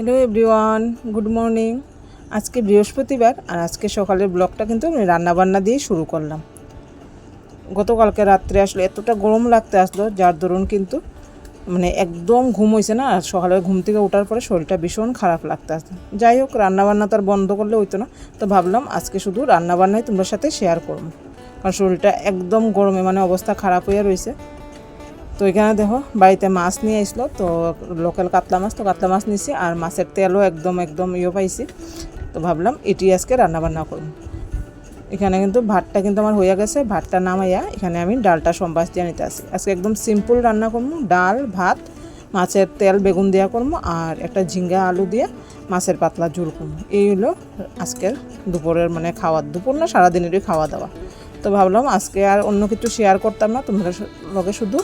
Hello everyone good morning আজকে বৃহস্পতিবার আর আজকে সকালের ব্লগটা কিন্তু আমি রান্নাবান্না দিয়ে শুরু করলাম। গতকালকে রাত্রে আসলে এতটা গরম লাগতে আসলো, যার দরুন কিন্তু মানে একদম ঘুম হয়েছে না, আর সকালে ঘুম থেকে ওঠার পরে শরীরটা ভীষণ খারাপ লাগতে আসলো যাই হোক, রান্নাবান্না তো আর বন্ধ করলে হইতো না, তো ভাবলাম আজকে শুধু রান্নাবান্নাই তোমার সাথে শেয়ার করব। কারণ শরীরটা একদম গরমে মানে অবস্থা খারাপ হয়ে রয়েছে তো এখানে দেখো, বাড়িতে মাছ নিয়ে আসলো, তো লোকাল কাতলা মাছ, তো কাতলা মাছ নিছি, আর মাছের তেলও একদম একদম ইয়ে পাইছি। তো ভাবলাম এটি আজকে রান্নাবান্না করব। এখানে কিন্তু ভাতটা কিন্তু আমার হয়ে গেছে, ভাতটা নামাইয়া এখানে আমি ডালটা সম্বাস দিয়ে নিতে আসি। আজকে একদম সিম্পল রান্না করব, ডাল, ভাত, মাছের তেল, বেগুন দেওয়া করব, আর একটা ঝিঙ্গা আলু দিয়ে মাছের পাতলা ঝুল করব। এই হলো আজকের দুপুরের মানে খাওয়ার, দুপুর না সারাদিনেরই খাওয়া দাওয়া। তো ভাবলাম আজকে আর অন্য কিছু শেয়ার করতাম না তোমরা লগে শুধু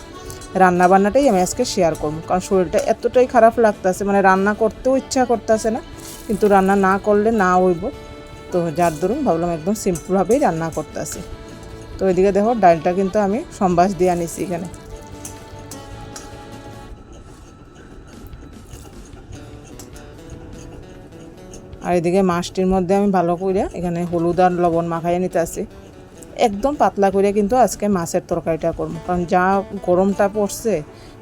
রান্না বান্নাটাই আমি আজকে শেয়ার করব। কারণ শরীরটা এতটাই খারাপ লাগতেছে মানে রান্না করতেও ইচ্ছা করতেছে না, কিন্তু রান্না না করলে না হইব। তো যার দরুন ভাবলাম একদম সিম্পলভাবেই রান্না করতেছি। তো এদিকে দেখো, ডালটা কিন্তু আমি সম্বাস দিয়ে আনিছি এখানে। আর এদিকে মাছটির মধ্যে আমি ভালো করে এখানে হলুদ আর লবণ মাখাইয়ে নিতে আসি একদম পাতলা করে কিন্তু আজকে মাছের তরকারিটা করব। কারণ যা গরমটা পড়ছে,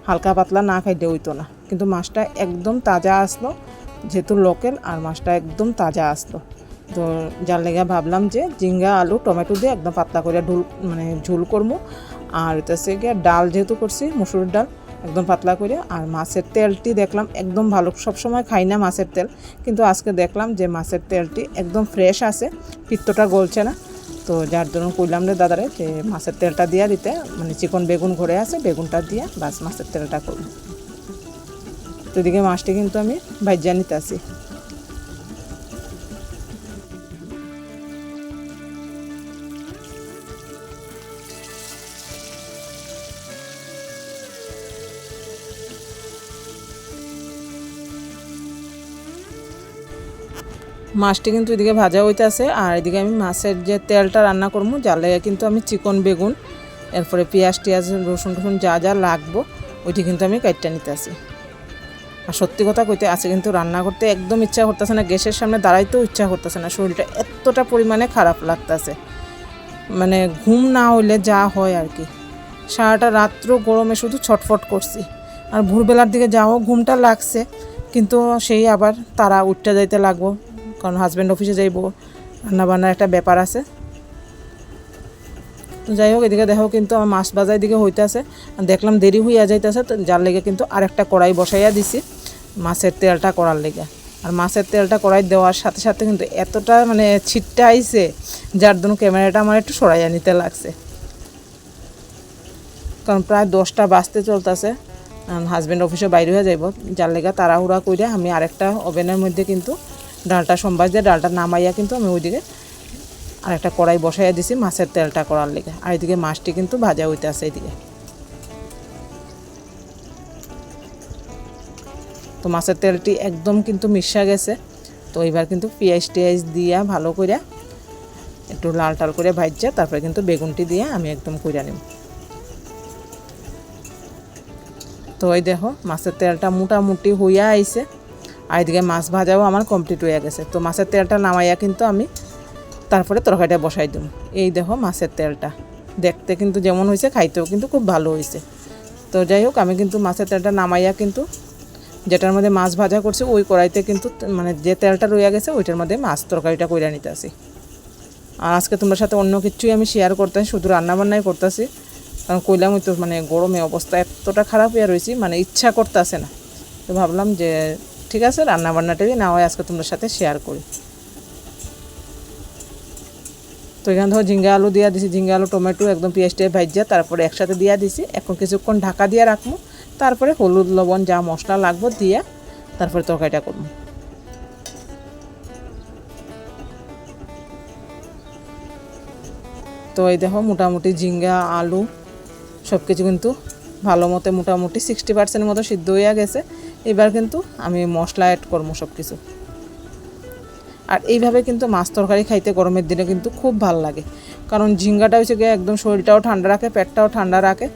হালকা পাতলা না খাইতে হইতো না। কিন্তু মাছটা একদম তাজা আসলো, যেহেতু লোকেল আর মাছটা একদম তাজা আসলো। তো যার লেগে ভাবলাম যে জিঙ্গা আলু, টমেটো দিয়ে একদম পাতলা করে ঢুল মানে ঝুল করব। আর হচ্ছে গিয়ে ডাল যেহেতু করছি মুসুর ডাল, একদম পাতলা করে আর মাছের তেলটি দেখলাম একদম ভালো, সবসময় খাই না মাছের তেল। কিন্তু আজকে দেখলাম যে মাছের তেলটি একদম ফ্রেশ আছে, পিত্তটা গলছে না। তো যার জন্য কইলাম রে দাদারে যে মাছের তেলটা দিয়া দিতে মানে চিকন বেগুন ঘরে আছে, বেগুনটা দিয়ে বাস মাছের তেলটা করব। তো এদিকে মাছটি কিন্তু আমি ভাজ্যা নিতে আসি। মাছটি কিন্তু এদিকে ভাজা হইতেছে আর এদিকে আমি মাছের যে তেলটা রান্না করব লেগে কিন্তু আমি চিকন বেগুন, এরপরে পেঁয়াজ, টিয়াজ, রসুন, টসুন যা যা লাগবো, ওইটি কিন্তু আমি কাটটা নিতেছি আর সত্যি কথা কইতে আছে কিন্তু রান্না করতে একদম ইচ্ছা করতেছে না, গ্যাসের সামনে দাঁড়াইতেও ইচ্ছা করতেছে না, শরীরটা এতটা পরিমাণে খারাপ লাগতেছে। মানে ঘুম না হইলে যা হয় আর কি। সারাটা রাত্র গরমে শুধু ছটফট করছি। আর ভোরবেলার দিকে যাও, ঘুমটা লাগছে, কিন্তু সেই আবার তারা উঠতে যাইতে লাগবো। কারণ হাজব্যান্ড অফিসে যাইব রান্না বান্নার একটা ব্যাপার আছে। তো যাই হোক, এদিকে দেখো কিন্তু আমার মাছ বাজার দিকে হইতেছে। দেখলাম দেরি হইয়া যাইতেছে, তো যার লেগে কিন্তু আরেকটা কড়াই বসাইয়া দিছি মাছের তেলটা করার লেগে। আর মাছের তেলটা কড়াই দেওয়ার সাথে সাথে কিন্তু এতটা মানে ছিটটা আইছে যার জন্য ক্যামেরাটা আমার একটু সরাইয়া নিতে লাগছে। কারণ প্রায় দশটা বাজতে চলতেছে হাজব্যান্ড অফিসে বাইরে হয়ে যাইব। যার লেগে তাড়াহুড়া করে আমি আরেকটা ওভেনের মধ্যে কিন্তু ডালটা সম্বাস দিয়ে ডালটা নামাইয়া কিন্তু আমি ওইদিকে আর একটা কড়াই বসাইয়া দিছি, মাছের তেলটা করার লেগে। আর এদিকে মাছটি কিন্তু ভাজা হইতে আছে এদিকে। তো মাছের তেলটি একদম কিন্তু মিশা গেছে। তো এবার কিন্তু পেঁয়াজ টিয়াজ দিয়া ভালো করে একটু লাল টাল করে ভাজছে, তারপরে কিন্তু বেগুনটি দিয়ে আমি একদম কইরা নিব। তো ওই দেখো, মাছের তেলটা মোটামুটি হইয়া আইছে। আর এদিকে মাছ ভাজাও আমার কমপ্লিট হয়ে গেছে। তো মাছের তেলটা নামাইয়া কিন্তু আমি তারপরে তরকারিটা বসাই দেব এই দেখো মাছের তেলটা। দেখতে কিন্তু যেমন হয়েছে, খাইতেও কিন্তু খুব ভালো হয়েছে। তো যাই হোক, আমি কিন্তু মাছের তেলটা নামাইয়া কিন্তু যেটার মধ্যে মাছ ভাজা করছি, ওই কড়াইতে কিন্তু মানে যে তেলটা রয়ে গেছে, ওইটার মধ্যে মাছ তরকারিটা কইরা নিতে আসি আর আজকে তোমার সাথে অন্য কিছুই আমি শেয়ার করতেছি শুধু রান্নাবান্নাই করতেছি। কারণ কইলাম তো মানে গরমে অবস্থা এতটা খারাপ হয়ে রয়েছি মানে ইচ্ছা করতেছে না। তো ভাবলাম যে ঠিক আছে রান্নাবান্নাটাই না হয় আজকে তোমার সাথে শেয়ার করি। তো এখানে ধরো ঝিঙ্গা আলু দিয়ে দিছি, ঝিঙ্গা আলু, টমেটো, একদম পেঁয়াজ টিয়াজ ভাজিয়া তারপরে একসাথে দিয়া দিছি, এখন কিছুক্ষণ ঢাকা দিয়ে রাখব, তারপরে হলুদ, লবণ, যা মশলা লাগবো দিয়া তারপরে তরকারিটা করব। তো এই দেখো মোটামুটি ঝিঙ্গা, আলু সব কিছু কিন্তু ভালো মতো মোটামুটি সিক্সটি পার্সেন্টের মতো সিদ্ধ হয়ে গেছে। এবার কিন্তু আমি মশলা অ্যাড করব সব কিছু আর এইভাবে কিন্তু মাছ তরকারি খাইতে গরমের দিনে কিন্তু খুব ভালো লাগে। কারণ ঝিঙ্গাটা হচ্ছে গিয়ে একদম শরীরটাও ঠান্ডা রাখে, পেটটাও ঠান্ডা রাখে।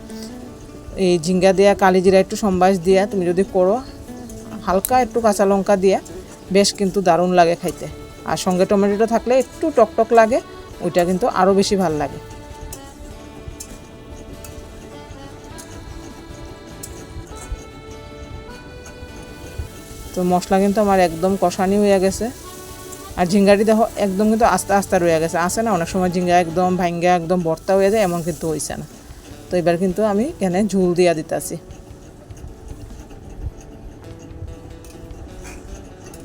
এই ঝিঙ্গা দেওয়া কালি জিরা একটু সম্বাস দিয়া তুমি যদি করো, হালকা একটু কাঁচা লঙ্কা দিয়ে, বেশ কিন্তু দারুণ লাগে খাইতে। আর সঙ্গে টমেটোটা থাকলে একটু টকটক লাগে, ওইটা কিন্তু আরও বেশি ভালো লাগে। তো মশলা কিন্তু আমার একদম কষানি হয়ে গেছে। আর ঝিঙ্গাটি দেখো, একদম কিন্তু আস্তে আস্তে রয়ে গেছে। আসে না, অনেক সময় ঝিঙ্গা একদম ভাঙ্গা, একদম ভর্তা হয়ে যায়, এমন কিন্তু হয়েছে না। তো এবার কিন্তু আমি এখানে ঝুল দিয়া দিতেছি।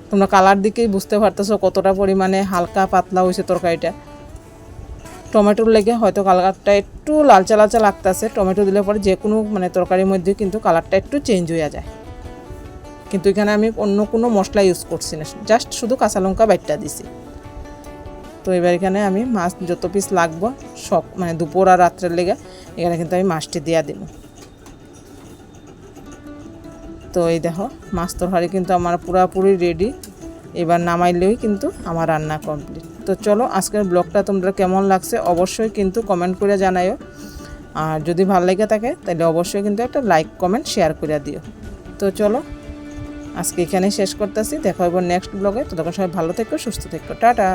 তোমরা কালার দিকেই বুঝতে পারতেছো কতটা পরিমাণে হালকা পাতলা হয়েছে তরকারিটা। টমেটোর লেগে হয়তো কালারটা একটু লালচা লালচা লাগতেছে। টমেটো দিলে পরে যে কোনো মানে তরকারির মধ্যে কিন্তু কালারটা একটু চেঞ্জ হয়ে যায়। কিন্তু এখানে আমি অন্য কোনো মশলা ইউজ করছি না। জাস্ট শুধু কাঁচা লঙ্কা বাইটটা দিছি। তো এবার এখানে আমি মাছ যত পিস লাগবো, সব মানে দুপুর আর রাত্রের লেগে এখানে কিন্তু আমি মাছটি দিয়া দেব। তো এই দেখো, মাছ তরকারি কিন্তু আমার পুরাপুরি রেডি এবার নামাইলেই কিন্তু আমার রান্না কমপ্লিট তো চলো, আজকের ব্লগটা তোমরা কেমন লাগছে অবশ্যই কিন্তু কমেন্ট করে জানাইও। আর যদি ভালো লেগে থাকে, তাহলে অবশ্যই কিন্তু একটা লাইক কমেন্ট শেয়ার করে দিও। তো চলো আজকে এখানে শেষ করতেছি। দেখা হব নেক্সট ব্লগে তো তখন সবাই ভালো থেকো, সুস্থ থেকো। টাটা।